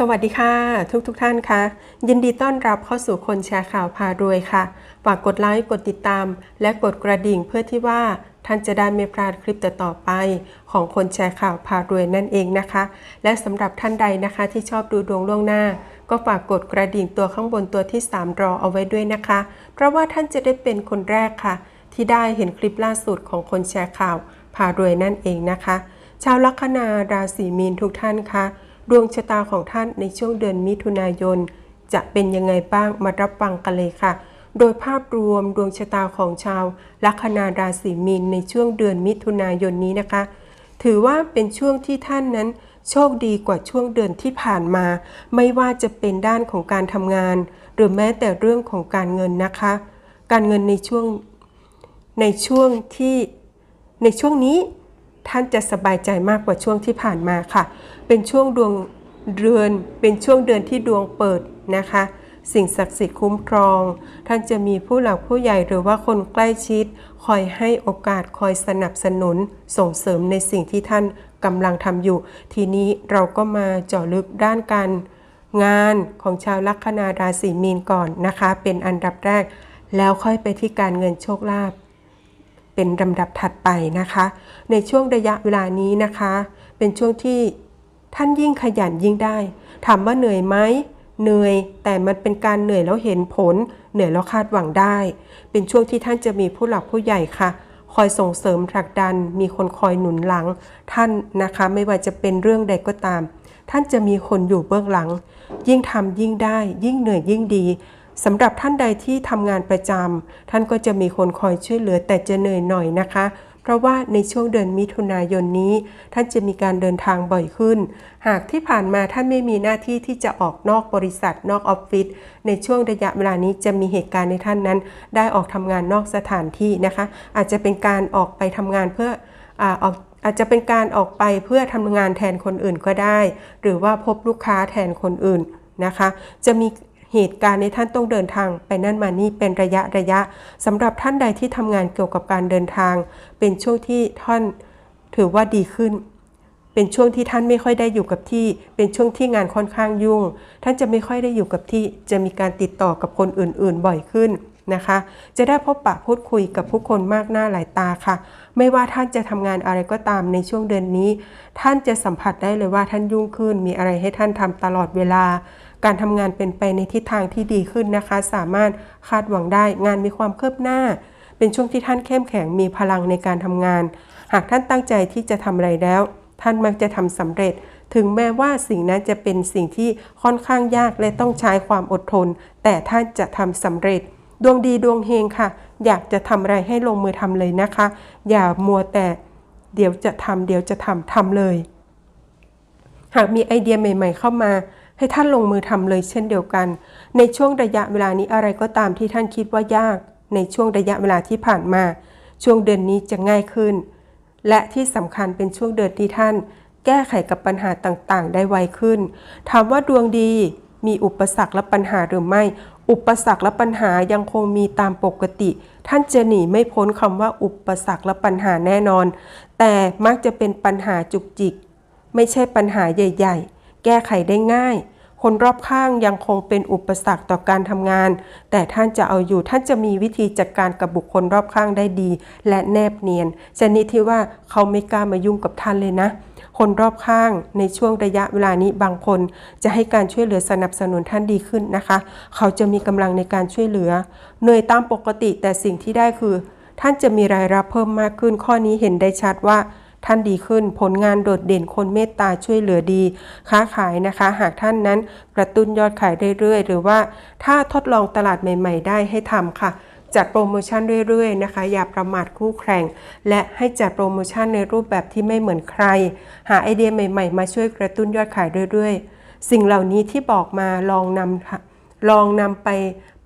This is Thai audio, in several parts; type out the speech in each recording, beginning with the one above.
สวัสดีค่ะ ทุกทุกท่านคะยินดีต้อนรับเข้าสู่คนแชร์ข่าวพารวยค่ะฝากกดไลค์กดติดตาม และกดกระดิ่งเพื่อที่ว่าท่านจะได้ไม่พลาดคลิปต่อๆไป ของคนแชร์ข่าวพารวยนั่นเองนะคะ และสำหรับท่านใดนะคะที่ชอบดูดวงล่วงหน้า ก็ฝากกดกระดิ่งตัวข้างบนตัวที่ 3 รอเอาไว้ด้วยนะคะ เพราะว่าท่านจะได้เป็นคนแรกค่ะ ที่ได้เห็นคลิปล่าสุดของคนแชร์ข่าวพารวยนั่นเองนะคะ ชาวลัคนาราศีมีนทุกท่านค่ะ ดวงชะตาของท่านในช่วงเดือนมิถุนายน จะเป็นยังไงบ้างมารับฟังกันเลยค่ะ โดยภาพรวมดวงชะตาของชาวลัคนาราศีมีนในช่วงเดือนมิถุนายนนี้นะคะ ถือว่าเป็นช่วงที่ท่านนั้น โชคดีกว่าช่วงเดือนที่ผ่านมา ไม่ว่าจะเป็นด้านของการทำงาน หรือแม้แต่เรื่องของการเงินนะคะ การเงินในช่วงในช่วงที่ในช่วงนี้ ท่านจะสบายใจมากกว่าช่วงที่ผ่านมาค่ะ เป็นช่วงดวงเดือน เป็นช่วงเดือนที่ดวงเปิดนะคะ สิ่งศักดิ์สิทธิ์คุ้มครอง ท่านจะมีผู้หลักผู้ใหญ่หรือว่าคนใกล้ชิด คอยให้โอกาสคอยสนับสนุนส่งเสริมในสิ่งที่ท่านกำลังทำอยู่ ทีนี้เราก็มาเจาะลึกด้านการงานของชาวลัคนาราศีมีนก่อนนะคะ เป็นอันดับแรก แล้วค่อยไปที่การเงินโชคลาภ เป็นลำดับถัดไปนะคะ ในช่วงระยะเวลานี้นะคะ เป็นช่วงที่ท่านยิ่งขยันยิ่งได้ถามว่าเหนื่อยไหมเหนื่อยแต่มันเป็นการเหนื่อยแล้วเห็นผล เหนื่อยแล้วคาดหวังได้ เป็นช่วงที่ท่านจะมีผู้หลักผู้ใหญ่ค่ะ คอยส่งเสริมผลักดัน มีคนคอยหนุนหลัง ท่านนะคะไม่ว่าจะเป็นเรื่องใดก็ตาม ท่านจะมีคนอยู่เบื้องหลัง ยิ่งทำยิ่งได้ ยิ่งเหนื่อยยิ่งดี สำหรับท่านใดที่ทำงานประจำท่านก็จะมีคนคอยช่วยเหลือแต่จะเหนื่อยหน่อยนะคะ เพราะว่าในช่วงเดือนมิถุนายนนี้ ท่านจะมีการเดินทางบ่อยขึ้น หากที่ผ่านมาท่านไม่มีหน้าที่ที่จะออกนอกบริษัทนอกออฟฟิศในช่วงระยะเวลานี้จะมีเหตุการณ์ในท่านนั้น ได้ออกทำงานนอกสถานที่นะคะ อาจจะเป็นการออกไปทำงานเพื่ออาออกอาจจะเป็นการออกไปเพื่อทำงานแทนคนอื่นก็ได้ หรือว่าพบลูกค้าแทนคนอื่นนะคะ จะมี เหตุการณ์ในท่านต้องเดินทางไปนั่นมานี่เป็นระยะระยะสำหรับท่านใดที่ทำงานเกี่ยวกับการเดินทาง เป็นช่วงที่ท่านถือว่าดีขึ้น เป็นช่วงที่ท่านไม่ค่อยได้อยู่กับที่ เป็นช่วงที่งานค่อนข้างยุ่ง ท่านจะไม่ค่อยได้อยู่กับที่ จะมีการติดต่อกับคนอื่น ๆ บ่อยขึ้นนะคะ จะได้พบปะพูดคุยกับผู้คนมากหน้าหลายตาค่ะ ไม่ว่าท่านจะทำงานอะไรก็ตามในช่วงเดือนนี้ ท่านจะสัมผัสได้เลยว่าท่านยุ่งขึ้น มีอะไรให้ท่านทำตลอดเวลา การทำงานเป็นไปในทิศทางที่ดีขึ้นนะคะ สามารถคาดหวังได้งานมีความคืบหน้า เป็นช่วงที่ท่านเข้มแข็งมีพลังในการทำงาน หากท่านตั้งใจที่จะทำอะไรแล้ว ท่านมักจะทำสำเร็จ ถึงแม้ว่าสิ่งนั้นจะเป็นสิ่งที่ค่อนข้างยากและต้องใช้ความอดทน แต่ท่านจะทำสำเร็จ ดวงดีดวงเฮงค่ะ อยากจะทำอะไรให้ลงมือทำเลยนะคะ อย่ามัวแต่ เดี๋ยวจะทำเดี๋ยวจะทำทำเลย หากมีไอเดียใหม่ ๆ เข้ามา ให้ท่านลงมือทำเลยเช่นเดียวกัน ในช่วงระยะเวลานี้อะไรก็ตามที่ท่านคิดว่ายาก ในช่วงระยะเวลาที่ผ่านมา ช่วงเดือนนี้จะง่ายขึ้น และที่สำคัญเป็นช่วงเดือนที่ท่าน แก้ไขกับปัญหาต่างๆ ได้ไวขึ้น ถามว่าดวงดีมีอุปสรรคและปัญหาหรือไม่ อุปสรรคและปัญหายังคงมีตามปกติ ท่านจะหนีไม่พ้นคำว่าอุปสรรคและปัญหาแน่นอน แต่มักจะเป็นปัญหาจุกจิก ไม่ใช่ปัญหาใหญ่ ๆ ก้ไขได้ง่าย คนรอบข้างยังคงเป็นอุปสรรคต่อการทำงาน แต่ท่านจะเอาอยู่ท่านจะมีวิธีจัดการกับบุคคลรอบข้างได้ดี และแนบเนียนชนิดที่ว่าเขาไม่กล้ามายุ่งกับท่านเลยนะคนรอบข้างในช่วงระยะเวลานี้บางคน จะให้การช่วยเหลือสนับสนุนท่านดีขึ้นนะคะ เขาจะมีกำลังในการช่วยเหลือเหนื่อยตามปกติแต่สิ่งที่ได้คือ ท่านจะมีรายรับเพิ่มมากขึ้นข้อนี้เห็นได้ชัดว่า ท่านดีขึ้น ผลงานโดดเด่นคนเมตตาช่วยเหลือดี ค้าขายนะคะ หากท่านนั้นกระตุ้นยอดขายเรื่อยๆ หรือว่าถ้าทดลองตลาดใหม่ ๆ ได้ให้ทำค่ะจัดโปรโมชั่นเรื่อยๆนะคะ อย่าประมาทคู่แข่ง และให้จัดโปรโมชั่นในรูปแบบที่ไม่เหมือนใคร หาไอเดียใหม่ๆ มาช่วยกระตุ้นยอดขายเรื่อยๆ สิ่งเหล่านี้ที่บอกมาลองนำลองนำไป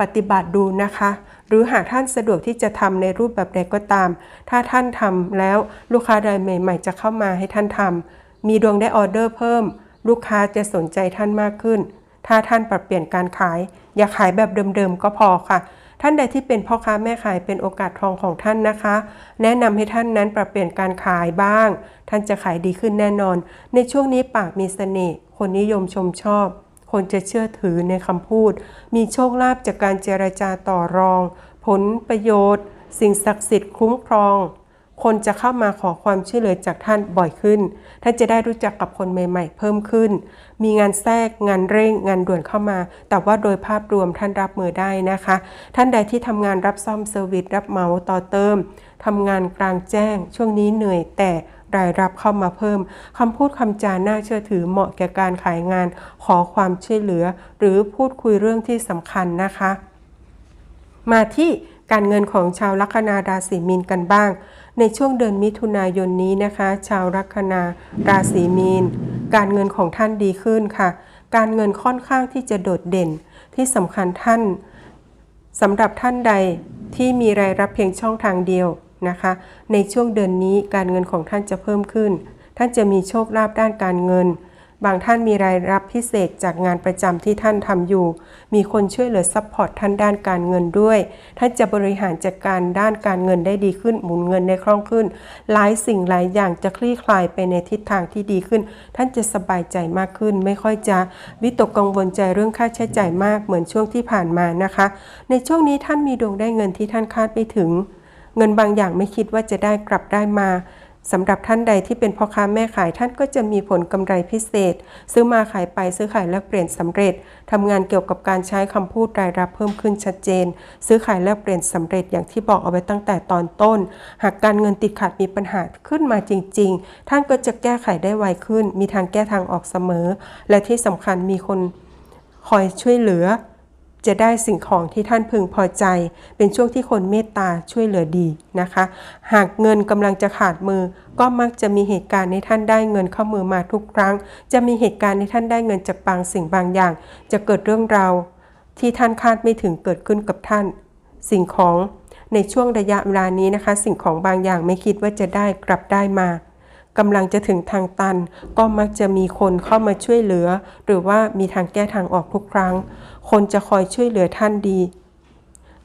ปฏิบัติดูนะคะ หรือหากท่านสะดวกที่จะทำในรูปแบบใดก็ตาม ถ้าท่านทำแล้วลูกค้ารายใหม่ ๆ จะเข้ามาให้ท่านทำมีดวงได้ออเดอร์เพิ่ม ลูกค้าจะสนใจท่านมากขึ้น ถ้าท่านปรับเปลี่ยนการขาย อย่าขายแบบเดิมๆก็พอค่ะ ท่านใดที่เป็นพ่อค้าแม่ขายเป็นโอกาสทองของท่านนะคะ แนะนำให้ท่านนั้นปรับเปลี่ยนการขายบ้าง ท่านจะขายดีขึ้นแน่นอน ในช่วงนี้ปากมีเสน่ห์คนนิยมชมชอบ คนจะเชื่อถือในคำพูด มีโชคลาภจากการเจรจาต่อรอง ผลประโยชน์ สิ่งศักดิ์สิทธิ์คุ้มครอง คนจะเข้ามาขอความช่วยเหลือจากท่านบ่อยขึ้น ท่านจะได้รู้จักกับคนใหม่ ๆ เพิ่มขึ้น มีงานแทรกงานเร่ง งานด่วนเข้ามา แต่ว่าโดยภาพรวมท่านรับมือได้นะคะ ท่านใดที่ทำงานรับซ่อมเซอร์วิสรับเหมาต่อเติมทำงานกลางแจ้ง ช่วงนี้เหนื่อยแต่ รายรับเข้ามาเพิ่มคำพูดคำจาน่าเชื่อถือเหมาะแก่การขายงาน ขอความช่วยเหลือ หรือพูดคุยเรื่องที่สำคัญนะคะ มาที่การเงินของชาวลัคนาราศีมีนกันบ้าง ในช่วงเดือนมิถุนายนนี้นะคะ ชาวลัคนาราศีมีน การเงินของท่านดีขึ้นค่ะ การเงินค่อนข้างที่จะโดดเด่น ที่สำคัญท่านสำหรับท่านใดที่มีรายรับเพียงช่องทางเดียว นะคะ ในช่วงเดือนนี้การเงินของท่านจะเพิ่มขึ้น ท่านจะมีโชคลาภด้านการเงิน บางท่านมีรายรับพิเศษจากงานประจำที่ท่านทำอยู่ มีคนช่วยเหลือซัพพอร์ตท่านด้านการเงินด้วย ท่านจะบริหารจัดการด้านการเงินได้ดีขึ้น หมุนเงินได้คล่องขึ้น หลายสิ่งหลายอย่างจะคลี่คลายไปในทิศทางที่ดีขึ้น ท่านจะสบายใจมากขึ้น ไม่ค่อยจะวิตกกังวลใจเรื่องค่าใช้จ่ายมากเหมือนช่วงที่ผ่านมานะคะ ในช่วงนี้ท่านมีดวงได้เงินที่ท่านคาดไม่ถึง เงินบางอย่างไม่คิดว่าจะได้กลับได้มาสำหรับท่านใดที่เป็นพ่อค้าแม่ขายท่านก็จะมีผลกำไรพิเศษ ซื้อมาขายไปซื้อขายแลกเปลี่ยนสำเร็จทำงานเกี่ยวกับการใช้คำพูดรายรับเพิ่มขึ้นชัดเจน ซื้อขายแลกเปลี่ยนสำเร็จอย่างที่บอกเอาไว้ตั้งแต่ตอนต้น หากการเงินติดขัดมีปัญหาขึ้นมาจริง ๆ ท่านก็จะแก้ไขได้ไวขึ้น มีทางแก้ทางออกเสมอ และที่สำคัญมีคนคอยช่วยเหลือ จะได้สิ่งของที่ท่านพึงพอใจ เป็นช่วงที่คนเมตตาช่วยเหลือดีนะคะ หากเงินกำลังจะขาดมือ ก็มักจะมีเหตุการณ์ในท่านได้เงินเข้ามือมาทุกครั้ง จะมีเหตุการณ์ในท่านได้เงินจากบางสิ่งบางอย่าง จะเกิดเรื่องราวที่ท่านคาดไม่ถึงเกิดขึ้นกับท่าน สิ่งของในช่วงระยะเวลานี้นะคะ สิ่งของบางอย่างไม่คิดว่าจะได้กลับได้มา กำลังจะถึงทางตัน ก็มักจะมีคนเข้ามาช่วยเหลือ หรือว่ามีทางแก้ทางออกทุกครั้ง คนจะคอยช่วยเหลือท่านดี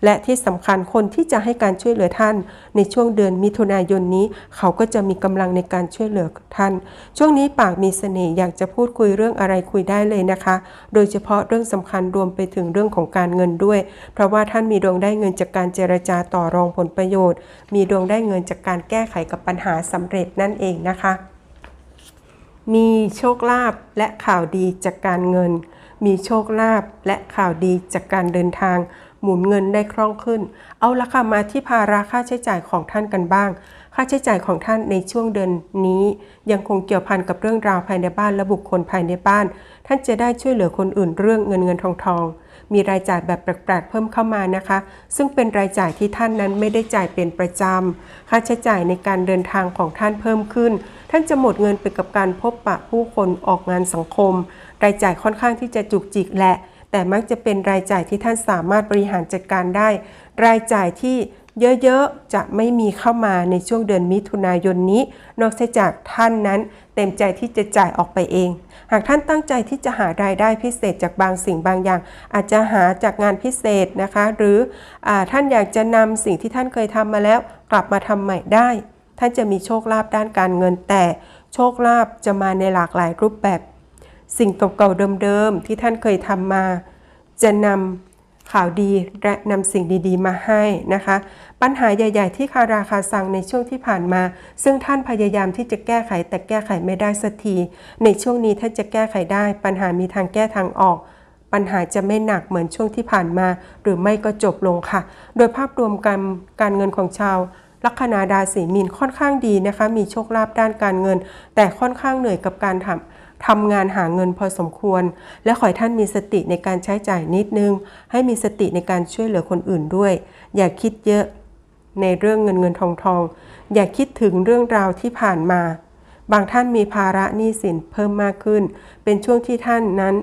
และที่สำคัญคนที่จะให้การช่วยเหลือท่าน ในช่วงเดือนมิถุนายนนี้ เขาก็จะมีกำลังในการช่วยเหลือท่าน ช่วงนี้ปากมีเสน่ห์อยากจะพูดคุยเรื่องอะไรคุยได้เลยนะคะ โดยเฉพาะเรื่องสำคัญรวมไปถึงเรื่องของการเงินด้วย เพราะว่าท่านมีดวงได้เงินจากการเจรจาต่อรองผลประโยชน์ มีดวงได้เงินจากการแก้ไขกับปัญหาสำเร็จนั่นเองนะคะ มีโชคลาภและข่าวดีจากการเงิน มีโชคลาภและข่าวดีจากการเดินทาง หมุนเงินได้คล่องขึ้น เอาละค่ะมาที่ภาระค่าใช้จ่ายของท่านกันบ้าง ค่าใช้จ่ายของท่านในช่วงเดือนนี้ ยังคงเกี่ยวพันกับเรื่องราวภายในบ้านและบุคคลภายในบ้าน ท่านจะได้ช่วยเหลือคนอื่นเรื่องเงินเงินทองทองมีรายจ่ายแบบแปลกๆ เพิ่มเข้ามานะคะ ซึ่งเป็นรายจ่ายที่ท่านนั้นไม่ได้จ่ายเป็นประจำ ค่าใช้จ่ายในการเดินทางของท่านเพิ่มขึ้น ท่านจะหมดเงินไปกับการพบปะผู้คนออกงานสังคม รายจ่ายค่อนข้างที่จะจุกจิกแหละ แต่มักจะเป็นรายจ่ายที่ท่านสามารถบริหารจัดการได้ รายจ่ายที่เยอะๆ จะไม่มีเข้ามาในช่วงเดือนมิถุนายนนี้ นอกจากท่านนั้นเต็มใจที่จะจ่ายออกไปเอง หากท่านตั้งใจที่จะหารายได้พิเศษจากบางสิ่งบางอย่าง อาจจะหาจากงานพิเศษนะคะ หรืออท่านอยากจะนำสิ่งที่ท่านเคยทำมาแล้ว กลับมาทำใหม่ได้ ท่านจะมีโชคลาภด้านการเงินแต่ โชคลาภจะมาในหลากหลายรูปแบบ สิ่งเก่าๆเดิมๆที่ท่านเคยทำมา จะนำข่าวดีและนำสิ่งดีๆมาให้นะคะ ปัญหาใหญ่ ๆ ที่คาราคาซังในช่วงที่ผ่านมา ซึ่งท่านพยายามที่จะแก้ไขแต่แก้ไขไม่ได้สักที ในช่วงนี้ท่านจะแก้ไขได้ ปัญหามีทางแก้ทางออกปัญหาจะไม่หนักเหมือนช่วงที่ผ่านมา หรือไม่ก็จบลงค่ะ โดยภาพรวมการการเงินของชาว ลัคนาราศีมีนค่อนข้างดีนะคะ มีโชคลาภด้านการเงิน แต่ค่อนข้างเหนื่อยกับการทำ ทำงานหาเงินพอสมควร และขอให้ท่านมีสติในการใช้จ่ายนิดนึง ให้มีสติในการช่วยเหลือคนอื่นด้วย อย่าคิดเยอะในเรื่องเงินเงินทองทอง อย่าคิดถึงเรื่องราวที่ผ่านมา บางท่านมีภาระหนี้สินเพิ่มมากขึ้น เป็นช่วงที่ท่านนั้น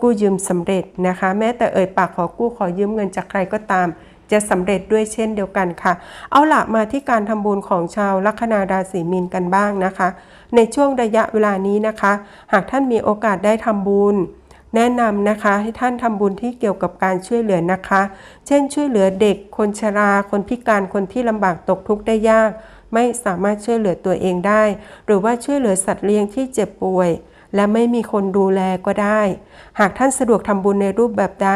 กู้ยืมสำเร็จนะคะ แม้แต่เอ่ยปากขอกู้ขอยืมเงินจากใครก็ตาม จะสำเร็จด้วยเช่นเดียวกันค่ะ เอาละมาที่การทำบุญของชาวลัคนาราศีมีนกันบ้างนะคะ ในช่วงระยะเวลานี้นะคะ หากท่านมีโอกาสได้ทำบุญ แนะนำนะคะให้ท่านทำบุญที่เกี่ยวกับการช่วยเหลือนะคะ เช่น ช่วยเหลือเด็ก คนชรา คนพิการ คนที่ลำบากตกทุกข์ได้ยาก ไม่สามารถช่วยเหลือตัวเองได้ หรือว่าช่วยเหลือสัตว์เลี้ยงที่เจ็บป่วย และไม่มีคนดูแลก็ได้ หากท่านสะดวกทำบุญในรูปแบบใด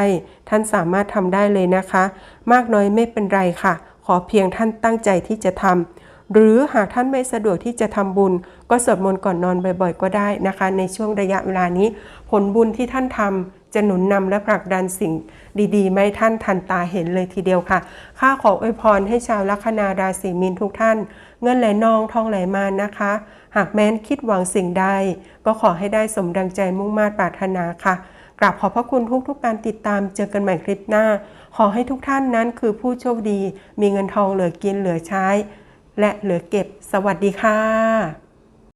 ท่านสามารถทำได้เลยนะคะ มากน้อยไม่เป็นไรค่ะ ขอเพียงท่านตั้งใจที่จะทำ หรือหากท่านไม่สะดวกที่จะทำบุญ ก็สวดมนต์ก่อนนอนบ่อยๆ ก็ได้นะคะ ในช่วงระยะเวลานี้ ผลบุญที่ท่านทำจะหนุนนำและผลักดันสิ่งดีๆ ไม่ท่านทันตาเห็นเลยทีเดียวค่ะ ข้าขออวยพรให้ชาวลัคนาราศีมีนทุกท่าน เงินไหลนองทองไหลมานะคะ หากแม้นคิดหวังสิ่งใด ก็ขอให้ได้สมดังใจมุ่งมา่ปรารถนาค่ะกราบขอบพระคุณทุกๆการติดตามเจอกันใหม่คลิปหน้า ขอให้ทุกท่านนั้นคือผู้โชคดี มีเงินทองเหลือกินเหลือใช้ และเหลือเก็บ สวัสดีค่ะ